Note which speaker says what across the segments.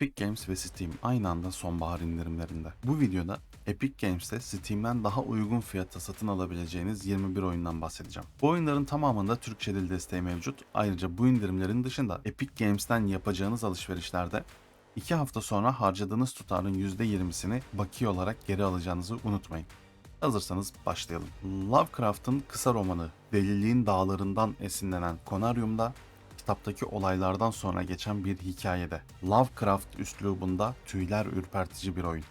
Speaker 1: Epic Games ve Steam aynı anda sonbahar indirimlerinde. Bu videoda Epic Games'te Steam'den daha uygun fiyata satın alabileceğiniz 21 oyundan bahsedeceğim. Bu oyunların tamamında Türkçe dil desteği mevcut. Ayrıca bu indirimlerin dışında Epic Games'ten yapacağınız alışverişlerde 2 hafta sonra harcadığınız tutarın %20'sini bakiye olarak geri alacağınızı unutmayın. Hazırsanız başlayalım. Lovecraft'ın kısa romanı Deliliğin Dağlarından esinlenen Konaryum'da kitaptaki olaylardan sonra geçen bir hikayede Lovecraft üslubunda tüyler ürpertici bir oyun.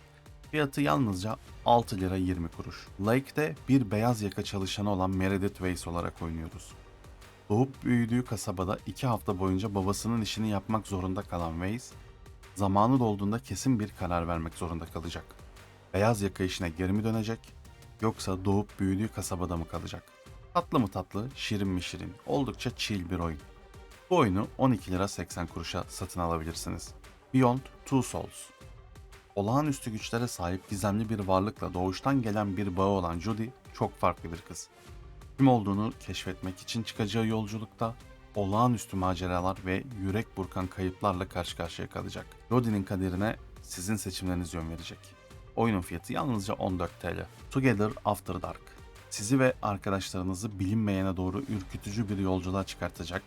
Speaker 1: Fiyatı yalnızca 6 lira 20 kuruş. Lake'de bir beyaz yaka çalışanı olan Meredith Weiss olarak oynuyoruz. Doğup büyüdüğü kasabada 2 hafta boyunca babasının işini yapmak zorunda kalan Weiss, zamanı dolduğunda kesin bir karar vermek zorunda kalacak. Beyaz yaka işine geri mi dönecek, yoksa doğup büyüdüğü kasabada mı kalacak? Tatlı mı tatlı, şirin mi şirin, oldukça chill bir oyun. Bu oyunu 12 lira 80 kuruşa satın alabilirsiniz. Beyond Two Souls Olağanüstü güçlere sahip gizemli bir varlıkla doğuştan gelen bir bağı olan Judy çok farklı bir kız. Kim olduğunu keşfetmek için çıkacağı yolculukta olağanüstü maceralar ve yürek burkan kayıplarla karşı karşıya kalacak. Judy'nin kaderine sizin seçimleriniz yön verecek. Oyunun fiyatı yalnızca 14 TL. Together After Dark sizi ve arkadaşlarınızı bilinmeyene doğru ürkütücü bir yolculuğa çıkartacak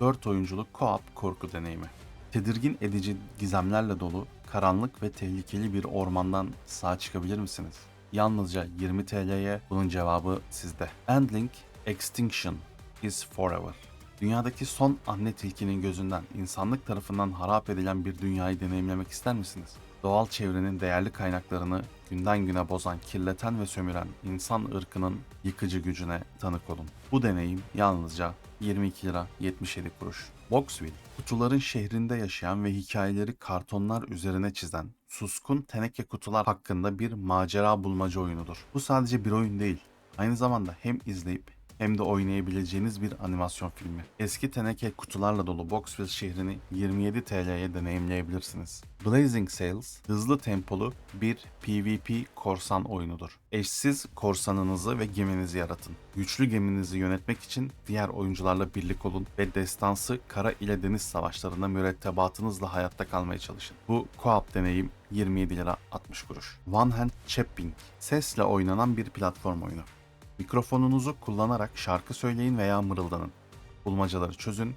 Speaker 1: 4 oyunculuk co-op korku deneyimi. Tedirgin edici gizemlerle dolu, karanlık ve tehlikeli bir ormandan sağ çıkabilir misiniz? Yalnızca 20 TL'ye bunun cevabı sizde. Endling Extinction is Forever. Dünyadaki son anne tilkinin gözünden insanlık tarafından harap edilen bir dünyayı deneyimlemek ister misiniz? Doğal çevrenin değerli kaynaklarını günden güne bozan, kirleten ve sömüren insan ırkının yıkıcı gücüne tanık olun. Bu deneyim yalnızca 22 lira 77 kuruş. Boxville, kutuların şehrinde yaşayan ve hikayeleri kartonlar üzerine çizen, suskun teneke kutular hakkında bir macera bulmaca oyunudur. Bu sadece bir oyun değil, aynı zamanda hem izleyip hem de oynayabileceğiniz bir animasyon filmi. Eski teneke kutularla dolu Boxville şehrini 27 TL'ye deneyimleyebilirsiniz. Blazing Sails, hızlı tempolu bir PvP korsan oyunudur. Eşsiz korsanınızı ve geminizi yaratın. Güçlü geminizi yönetmek için diğer oyuncularla birlik olun ve destansı kara ile deniz savaşlarında mürettebatınızla hayatta kalmaya çalışın. Bu co-op deneyim 27 lira 60 kuruş. One Hand Chapping, sesle oynanan bir platform oyunu. Mikrofonunuzu kullanarak şarkı söyleyin veya mırıldanın. Bulmacaları çözün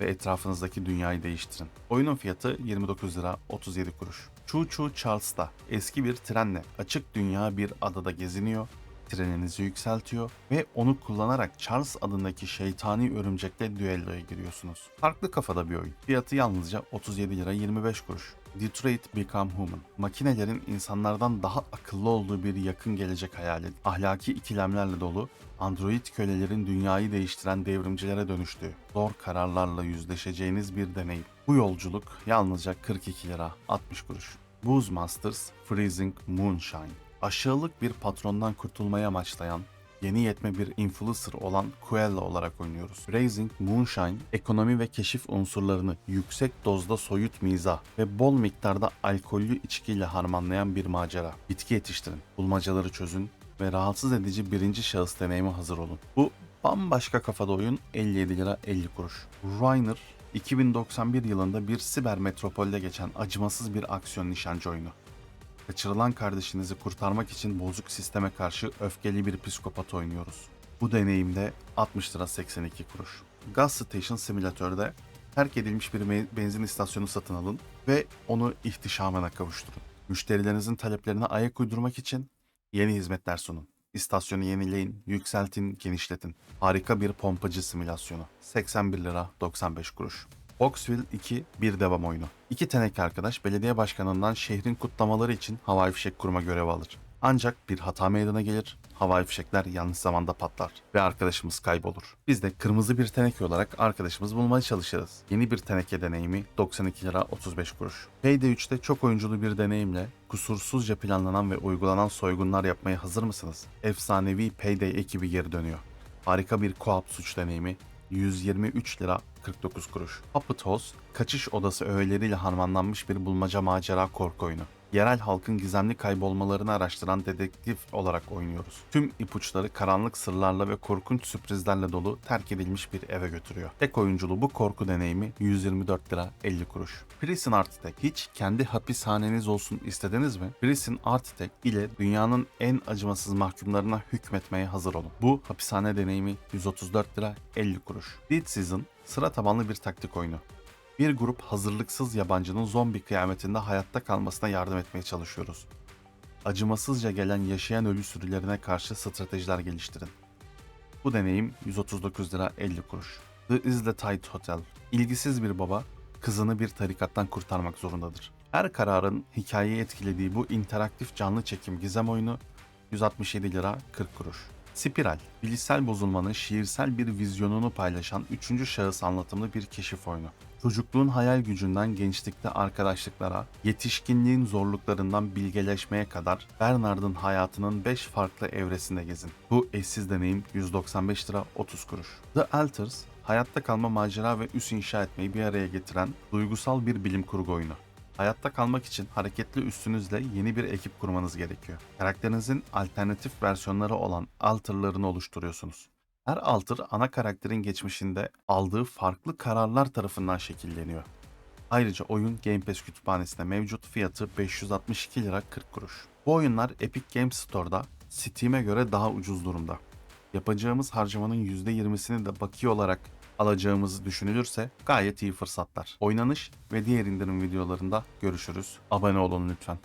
Speaker 1: ve etrafınızdaki dünyayı değiştirin. Oyunun fiyatı 29 lira 37 kuruş. Choo Choo Charles'ta eski bir trenle açık dünya bir adada geziniyor, treninizi yükseltiyor ve onu kullanarak Charles adındaki şeytani örümcekle düelloya giriyorsunuz. Farklı kafada bir oyun. Fiyatı yalnızca 37 lira 25 kuruş. Detroit Become Human. Makinelerin insanlardan daha akıllı olduğu bir yakın gelecek hayali, ahlaki ikilemlerle dolu, android kölelerin dünyayı değiştiren devrimcilere dönüştüğü, zor kararlarla yüzleşeceğiniz bir deneyim. Bu yolculuk yalnızca 42 lira 60 kuruş. Booze Masters Freezing Moonshine. Aşağılık bir patrondan kurtulmaya amaçlayan, yeni yetme bir influencer olan Quella olarak oynuyoruz. Raising Moonshine, ekonomi ve keşif unsurlarını yüksek dozda soyut mizah ve bol miktarda alkollü içkiyle harmanlayan bir macera. Bitki yetiştirin, bulmacaları çözün ve rahatsız edici birinci şahıs deneyime hazır olun. Bu bambaşka kafada oyun 57 lira 50 kuruş. Reiner 2091 yılında bir siber metropolde geçen acımasız bir aksiyon nişancı oyunu. Kaçırılan kardeşinizi kurtarmak için bozuk sisteme karşı öfkeli bir psikopat oynuyoruz. Bu deneyimde 60 lira 82 kuruş. Gas Station Simülatör'de terk edilmiş bir benzin istasyonu satın alın ve onu ihtişamına kavuşturun. Müşterilerinizin taleplerine ayak uydurmak için yeni hizmetler sunun. İstasyonu yenileyin, yükseltin, genişletin. Harika bir pompacı simülasyonu. 81 lira 95 kuruş. Boxville 2 bir devam oyunu. İki teneke arkadaş belediye başkanından şehrin kutlamaları için havai fişek kurma görevi alır. Ancak bir hata meydana gelir, havai fişekler yanlış zamanda patlar ve arkadaşımız kaybolur. Biz de kırmızı bir teneke olarak arkadaşımızı bulmaya çalışırız. Yeni bir teneke deneyimi 92 lira 35 kuruş. Payday 3'te çok oyunculu bir deneyimle kusursuzca planlanan ve uygulanan soygunlar yapmaya hazır mısınız? Efsanevi Payday ekibi geri dönüyor. Harika bir co-op suç deneyimi 123 lira 49 kuruş. Puppet House, kaçış odası öğeleriyle harmanlanmış bir bulmaca macera korku oyunu. Yerel halkın gizemli kaybolmalarını araştıran dedektif olarak oynuyoruz. Tüm ipuçları karanlık sırlarla ve korkunç sürprizlerle dolu terk edilmiş bir eve götürüyor. Tek oyunculu bu korku deneyimi 124 lira 50 kuruş. Prison Architect hiç kendi hapishaneniz olsun istediniz mi? Prison Architect ile dünyanın en acımasız mahkumlarına hükmetmeye hazır olun. Bu hapishane deneyimi 134 lira 50 kuruş. Dead Season sıra tabanlı bir taktik oyunu. Bir grup hazırlıksız yabancının zombi kıyametinde hayatta kalmasına yardım etmeye çalışıyoruz. Acımasızca gelen yaşayan ölü sürülerine karşı stratejiler geliştirin. Bu deneyim 139 lira 50 kuruş. The Isle Tide Hotel. İlgisiz bir baba kızını bir tarikattan kurtarmak zorundadır. Her kararın hikayeyi etkilediği bu interaktif canlı çekim gizem oyunu 167 lira 40 kuruş. Spiral, bilişsel bozulmanın şiirsel bir vizyonunu paylaşan üçüncü şahıs anlatımlı bir keşif oyunu. Çocukluğun hayal gücünden gençlikte arkadaşlıklara, yetişkinliğin zorluklarından bilgeleşmeye kadar Bernard'ın hayatının 5 farklı evresinde gezin. Bu eşsiz deneyim 195 lira 30 kuruş. The Alters, hayatta kalma macera ve üs inşa etmeyi bir araya getiren duygusal bir bilim kurgu oyunu. Hayatta kalmak için hareketli üstünüzle yeni bir ekip kurmanız gerekiyor. Karakterinizin alternatif versiyonları olan alterlarını oluşturuyorsunuz. Her alter ana karakterin geçmişinde aldığı farklı kararlar tarafından şekilleniyor. Ayrıca oyun Game Pass kütüphanesinde mevcut fiyatı 562 lira 40 kuruş. Bu oyunlar Epic Games Store'da Steam'e göre daha ucuz durumda. Yapacağımız harcamanın %20'sini de bakiye olarak alacağımız düşünülürse gayet iyi fırsatlar. Oynanış ve diğer indirim videolarında görüşürüz. Abone olun lütfen.